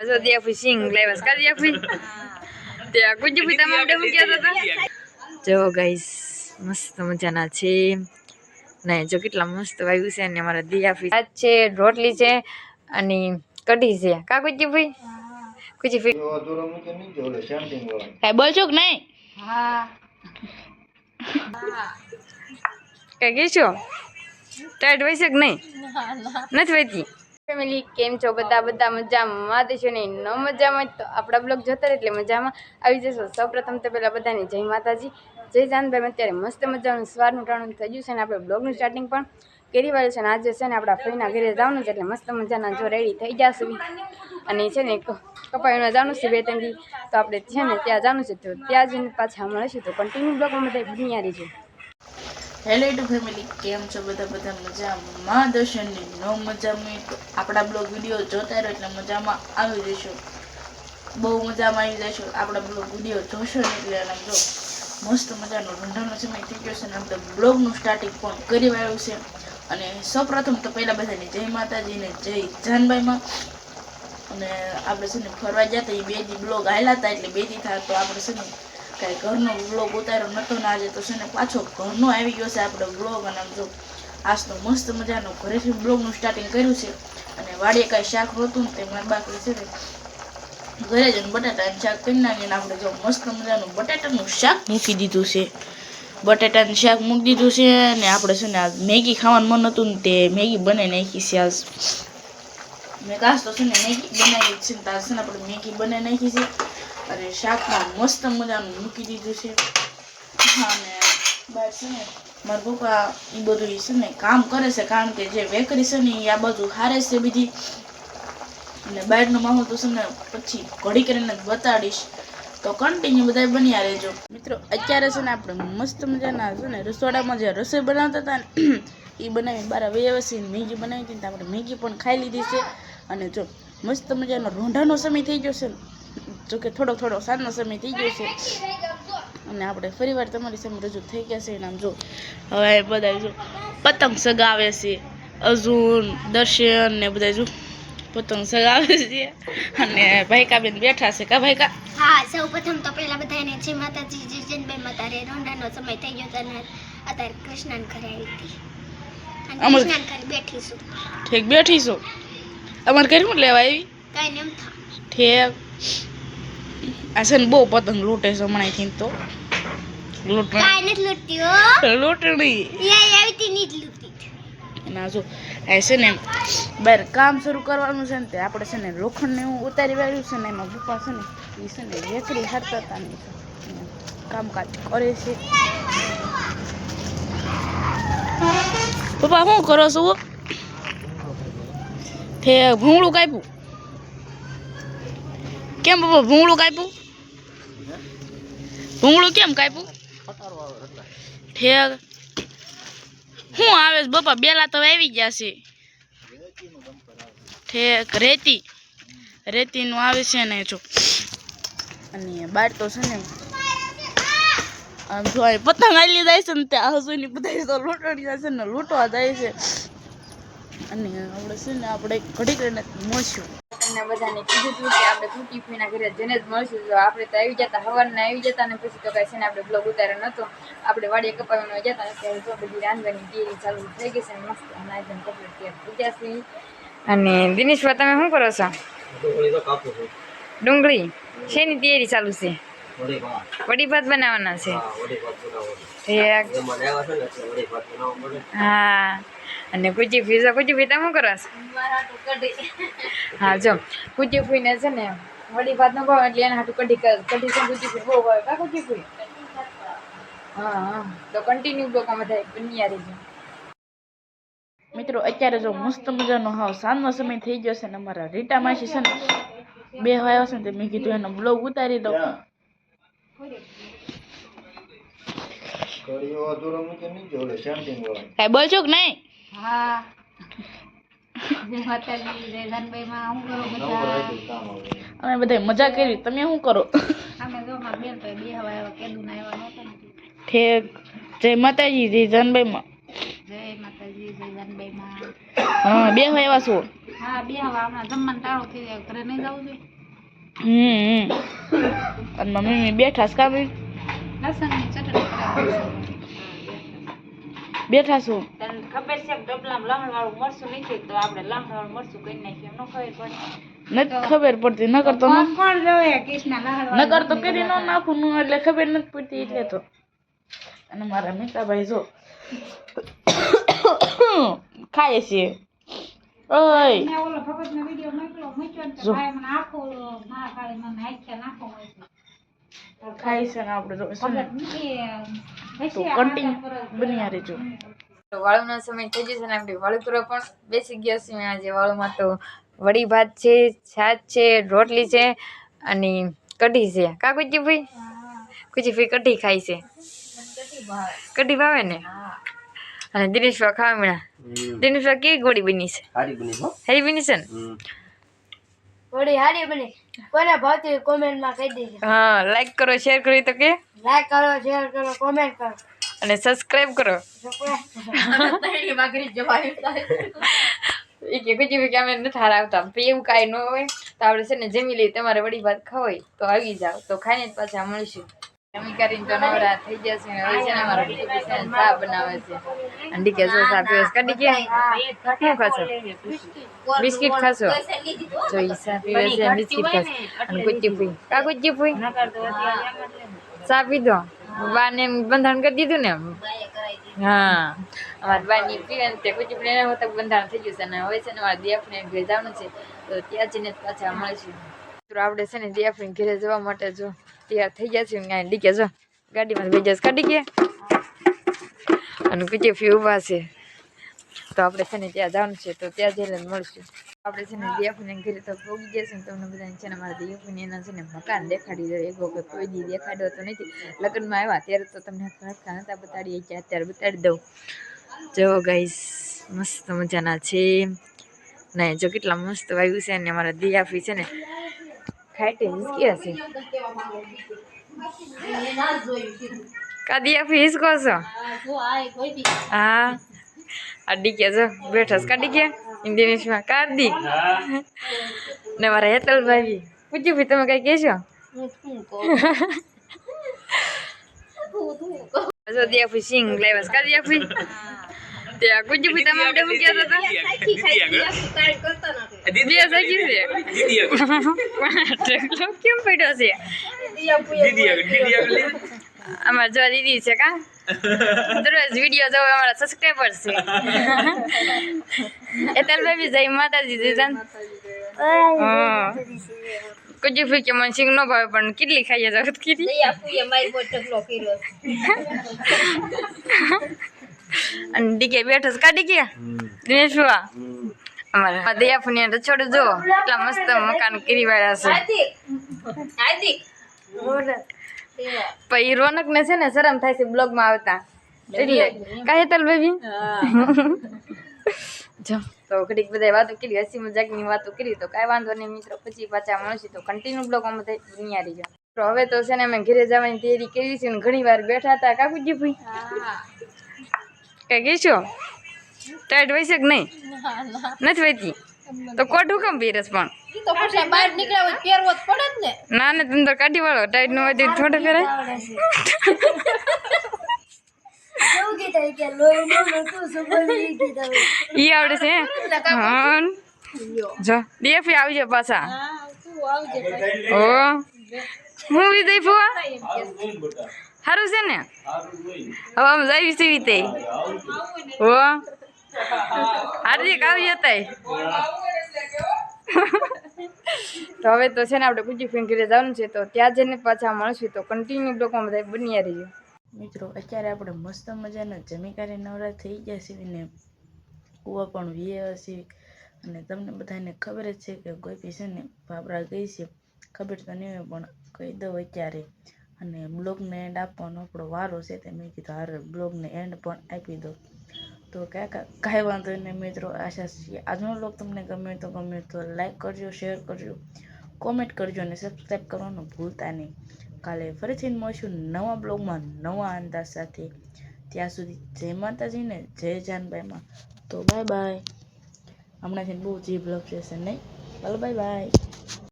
જો દિયાફી સિંગ લાવ્યા કા દિયાફી ત્યાં કુજી તમે આપણે મૂક્યા હતા જો ગાઈસ મસ્ત મજાના છે ને જો કેટલા મસ્ત વાયુ છે અને અમારા દિયાફી આજ છે રોટલી છે અને કઢી છે કા કુજી ભાઈ કુજી ભાઈ કાંઈ બોલશો કે નહીં કઈ કહીશો ટાઈટ છે કે નહીં નથી વહેતી ફેમિલી કેમ છો? બધા બધા મજામાં. દેશો નહીં ન મજામાં તો આપણા બ્લોગ જોતા એટલે મજામાં આવી જશો. સૌપ્રથમ તો પહેલાં બધાને જય માતાજી. જય જાનભાઈ. અત્યારે મસ્ત મજાનું સ્વારનું ટાણું થઈ ગયું છે અને આપણે બ્લોગનું સ્ટાર્ટિંગ પણ કરી વાળું છે અને આજે છે ને આપણા ફ્રીના ઘરે જવાનું છે એટલે મસ્ત મજાના જો રેડી થઈ જશે અને છે ને કપાવીમાં જવાનું છે બે ત્રણ તો આપણે છે ને ત્યાં જવાનું છે તો ત્યાં જઈને પાછા મળીશું. તો કન્ટિન્યુ બ્લોગમાં બધા બન્યા રહીજો. હેલો ટુ ફેમિલી કેમ છો બધા? બધા મજામાં? દર્શનની નો મજામાં તો આપણા બ્લોગ વીડિયો જોતા રહો એટલે મજામાં આવી જશો. બહુ મજામાં આવી જશો. આપણા બ્લોગ વીડિયો જોશો ને એટલે આમ જો મસ્ત મજાનો રંધાનો સમય થઈ ગયો છે અને આપણે બ્લોગનું સ્ટાર્ટિંગ પણ કરી વાળ્યું છે. અને સૌપ્રથમ તો પહેલાં બધાને જય માતાજીને જય જાનબાઈમાં અને આપણે છે ને ફરવા ગયા હતા, એ બે દી બ્લોગ આવેલા હતા એટલે બે દી થાય તો આપણે છે ને કાંઈ ઘરનો વ્લોગ ઉતાર્યો નતો ને આજે તો છે ને પાછો ઘરનો આવી ગયો છે આપણે વ્લોગ અને આમ જો આજ તો મસ્ત મજાનો ઘરેથી બ્લોગનું સ્ટાર્ટિંગ કર્યું છે અને વાડીએ કાંઈ શાક નહોતું ને તે મારા બાકડી છે ને ઘરે જઈને બટાટાનું શાક કરી નાખીને આપણે જો મસ્ત મજાનું બટાટાનું શાક મૂકી દીધું છે. બટાટાનું શાક મૂકી દીધું છે અને આપણે છે ને આ મેગી ખાવાનું મન હતું ને તે મેગી બનાવી નાખી છે આજ. મેં કાશ તો છે ને મેગી બનાવી છે ને તાર છે ને આપણે મેગી બનાવી નાખી છે. અને શાકમાં મસ્ત મજાનું મૂકી દીધું છે. અને બહાર છે ને, મારા પપ્પા એ બધું છે ને કામ કરે છે, કારણ કે જે વેકરી છે ને એ આ બધું હારે છે બીજી. અને બહારનો માહોલ તો છે ને પછી ઘડી કરીને બતાડીશ. તો કન્ટિન્યુ બધા બન્યા રહેજો. મિત્રો, અત્યારે છે ને આપણે મસ્ત મજાના છે ને રસોડામાં જે રસોઈ બનાવતા હતા ને એ બનાવી બાર વ્યવસ્થિત મેગી બનાવી હતી તો આપણે મેગી પણ ખાઈ લીધી છે. અને જો મસ્ત મજાનો રોંઢાનો સમય થઈ ગયો છે ને જોકે થોડો થોડો સાંજનો સમય થઈ ગયો છે. અને આપણે ફરીવાર તમારી સામે રજૂ થઈ ગયા છે. એનામ જો હવે બધા જો પતંગ સગાવે છે. અર્જુન દર્શન ને બધા જો પતંગ સગાવે છે. અને ભાઈકાબેન બેઠા છે કા ભાઈકા? હા સૌ પ્રથમ તો પહેલા બધાને જય માતાજી જય જનભાઈ માતારે રોંડાનો સમય થઈ ગયો છે અને અત્યારે કૃષ્ણન ઘરે આવી હતી અને કૃષ્ણાન ઘરે બેઠી છું ઠીક બેઠી છો અમારે ઘરે શું લેવા આવી? કઈ નેમ થા ઠીક. આ છે ને બહુ પતંગ લૂંટે છે હમણાંથી તો. લૂંટણી કાંઈ નથી લૂંટતી હો. લૂંટણી. એ આવી હતી નહીં જ લૂંટતી ના જો એ છે ને બહાર કામ શરૂ કરવાનું છે ને તે આપણે છે ને લોખંડને એવું ઉતારી વાળ્યું છે ને એમાં પપ્પા છે ને એ છે ને વેકરી હારતા હતા ને કામકાજ કરે છે. પપ્પા શું કરો છો તે ભૂંગળું કાપ્યું? કેમ પપ્પા ભૂંગળું કાપ્યું? ભૂંગળું કેમ કાપ્યું? ઠેક. શું આવે છે બાપા, બેલા તો આવી ગયા છે. ઠેક, રેતી. રેતીનું આવે છે ને જો. અને બાર તો છે ને, આમ જો પતંગ આલી જાય છે ને ત્યાં હસુની બધા તો લૂંટણી જાય છે ને, લૂંટવા જાય છે. અને આપણે છે ને આપણે ઘડી કરીને મળશું. તમને બધાને કીધું હતું કે આપણે તૂટી ફીના ઘરે જઈને જ મળશું. જો આપણે તો આવી જતા હવાના આવી જતા ને પછી તો કાંઈ છે ને આપણે બ્લોગ ઉતાર્યો નહોતો આપણે વાડીએ કપાવીને જતા ત્યારે જો બધી રાંધવાની તૈયારી ચાલુ થઈ ગઈ છે મસ્ત નાયજન કપડું તૈયાર થઈ જશે અને દિનેશભાઈ તમે શું કરો છો. ડુંગળી? શેની તૈયારી ચાલુ છે? વડી ભાત બનાવવાના. છે હા. અને કુચી ફી કુચી ફી તમે કરો હા જો કુચી ફૂઈને છે ને વડી ભાત નો ભાવ એટલે એના હાટું કઢી કઢી છે કુચી ફૂઈ. બહુ ભાવે કા કુચી ફૂઈ? હા તો કન્ટિન્યુ બ્લોક અમે થાય બનિયારી રહીજો મિત્રો અત્યારે જો મસ્ત મજાનો હાવ સાંજનો સમય થઈ ગયો છે ને અમારા રીટા માસી છે ને બે આવ્યો છે ને તે મેં કીધું એનો બ્લોગ ઉતારી દઉં. કાંઈ બોલશો કે નહીં? હા. જય માતાજી જય ધનભાઈમાં હું કરો બધા? અમે બધા મજા કરી. તમે શું કરો? અમે જો બેન બે હવા આવ્યા ના આવ્યા ઠેક. જય માતાજી જય જાનભાઈમાં જય માતાજી જય ધનભાઈમાં હા બે છો? હા હા બે હવે હમણાં જમવાનું ટાળો થઈ જાય ઘરે નહીં જવું જોઈએ હમ અને મમ્મી મેં બેઠા છે કામ લસણની ચટણી કરાવી બેઠા છું? તને ખબર છે કે ડબલામાં લહણ વાળું મરસું નથી તો આપણે લહણ વાળું મરસું કરી નાખીએ એમ ન ખબર પડે. નથી ખબર પડતી નકર તો ન- કોણ જોવે કૃષ્ણ લહણ નકર તો કરી ન નાખું નું એટલે ખબર નથી પડતી એટલે તો. અને મારા મીઠાભાઈ જો ખાય છે. ઓય. મેં ઓલો ભગતનો વીડિયો મૂક્યો તો ભાઈ મને આખો મારા કાળે મને આખ્યા નાખો હોય છે. છે ને આપણે જો છે ને? ભગત તો કન્ટિન્યુ બન્યા રહેજો. વાળુનો સમય થઈ જશે ને આપણે વાળુ કરવા પણ બેસી ગયા છીએ આજે વાળુમાં તો. વડી ભાત છે છાશ છે રોટલી છે અને કઢી છે. કા કુજી ભાઈ કુજી ભાઈ કઢી ખાય છે. કઢી ભાવે ને? અને દિનેશભાઈ ખાવા મળ્યા. દિનેશભાઈ કેવી ગોળી બની છે? હારી બની હો. હેરી બની છે ને? હમ. હારી બની. કોને ભાવતી કોમેન્ટમાં કહી દેજો. હા લાઈક કરો શેર કરો તો કે. લાઈક કરો શેર કરો કોમેન્ટ કરો. અને સબસ્ક્રાઇબ કરો. એ કે ભાઈ કે અમે નથી હાર આવતા એવું કાંઈ ન હોય તો આપણે છે ને જમી લઈએ તમારે વડી ભાત ખાવ તો આવી જાવ તો ખાઈને જ પાછા મળીશું. નવરા થઈ જશે ને હવે છે ને અમારા દીકરી છે ને ચા બનાવે છે. અને ખાશો? બિસ્કિટ ખાશો? જો ઈ ચા પીવે છે, બિસ્કિટ ખાશે. અને કુચી ફૂઈ. કા કુચી ફૂઈ. ચા પીધો બાને એમ બંધારણ કરી દીધું ને હા. અમારા બાની પીવે ને તે કુચી ફૂઈ એને બંધારણ થઈ ગયું છે. અને હવે છે ને અમારા દિયાફને ઘરે જવાનું છે. તો ત્યાં જઈને પાછા મળીશું. આપણે છે ને દિયાફને ઘરે જવા માટે જો. તૈયાર થઈ ગયા છે અહીંયા ડીકે જો. ગાડીમાં બે જશે કાઢી ગયા. અને કુચી ફી ઊભા છે. તો આપણે છે ને ત્યાં જવાનું છે, તો ત્યાં જઈને મળશું. આપણે છે ને દિયાફુને ઘરે તો ભોગી જશે તમને બધાને છે ને મારા દિયાફુને એના છે ને મકાન દેખાડી દો. એક વખત કોઈ દી દેખાડ્યો તો નથી. લગ્નમાં આવ્યા, ત્યારે તો તમને હરખા નતા બતાડીએ કે અત્યારે બતાડી દઉં. જો ગાઈસ મસ્ત મજાના છે. ને જો કેટલા મસ્ત વાયુ છે ને, અમારા દિયાફી છે ને ખાઈટે હિસકી હશે કા દિયાફી હિસકો છો હા અડી કે જો બેઠા છે કાઢી ગયા ઇન્ડોનેશિયામાં કાઢી ને મારા હેતલભાઈ પૂછ્યું ભાઈ તમે કઈ કહેશો જો દિયાફી સિંગ લાવ્યા છે કા ત્યાં કુજી ભાઈ તમે આપણે મૂક્યા હતા દિયા સાચી છે. ઢગલો કેમ પડ્યો છે? અમારા જો દીદી છે કા? દરરોજ વીડિયો જોવો અમારા સબસ્ક્રાઈબર છે. એતલભાઈ બી જય માતાજી જીજાન હા. કુજી ફી કે મને સિંગ નો ભાવે પણ કેટલી ખાઈએ જાવ કીધી? અને ડીકે બેઠો છે કાઢી ગયા દિનેશ ભુવા અમારા દયા ફુની રછોડું જો કેટલા મસ્ત મકાન કરી વાળ્યા છે પછી રોનક ને છે ને શરમ થાય છે બ્લોગમાં આવતા એટલે કાંઈ તલ બેબી જો તો ઘડીક બધા વાતો કરી હસી મજાકની વાતો કરી તો કાંઈ વાંધો નહીં મિત્રો પછી પાછા મળશે તો કન્ટિન્યુ બ્લોગ અમે થઈ દુનિયા રહી જાઓ તો હવે તો છે ને અમે ઘરે જવાની તૈયારી કરી છે ને ઘણી વાર બેઠા હતા, કાકુજી ભાઈ? કઈ કહીશું ટાઈટ હોય છે કે નહીં નથી વહેતી. તો કોટ કેમ પીરસ પણ. ને. ના ને તમે તો કાઢી વાળો. ટાઈટનું હોય થોડે કીધું ઈ આવડે છે. હા જો ડીએફી આવજો પાછા. ઓ. હું વિદય ફુવા સારું છે ને? હવે આમ જાય છે રીતે. હો હાર્દિક આવી તઈ તો હવે તો છે ને આપણે પૂજી ફ્રેન્ડ ઘરે જવાનું છે તો ત્યાં જઈને પાછા મળશું. તો કન્ટિન્યુ બ્લોકમાં બધા બન્યા રહીએ મિત્રો અત્યારે આપણે મસ્ત મજાના જમી કારે નવરા થઈ ગયા છે ને કૂવા પણ વીએ છીએ અને તમને બધાને ખબર જ છે કે કોઈ બી છે ને બાબરા ગઈ છે. ખબર તો નહીં હોય પણ કહી દઉં અત્યારે. અને બ્લોગને એન્ડ આપવાનો આપણો વારો છે તે મેં કીધું, હારે, બ્લોગને એન્ડ પણ આપી દો. તો કાંઈ કાંઈ વાંધો નહીં મિત્રો, આશા છે આજનો બ્લોગ તમને ગમે તો ગમે તો લાઈક કરજો શેર કરજો કોમેન્ટ કરજો અને સબસ્ક્રાઈબ કરવાનું ભૂલતા નહીં. કાલે ફરીથી મળશું નવા બ્લોગમાં નવા અંદાજ સાથે. ત્યાં સુધી જય માતાજીને જય જાનબાઈમાં. તો બાય બાય હમણાંથી બહુ જીભ લપસે નહીં. ચાલો બાય બાય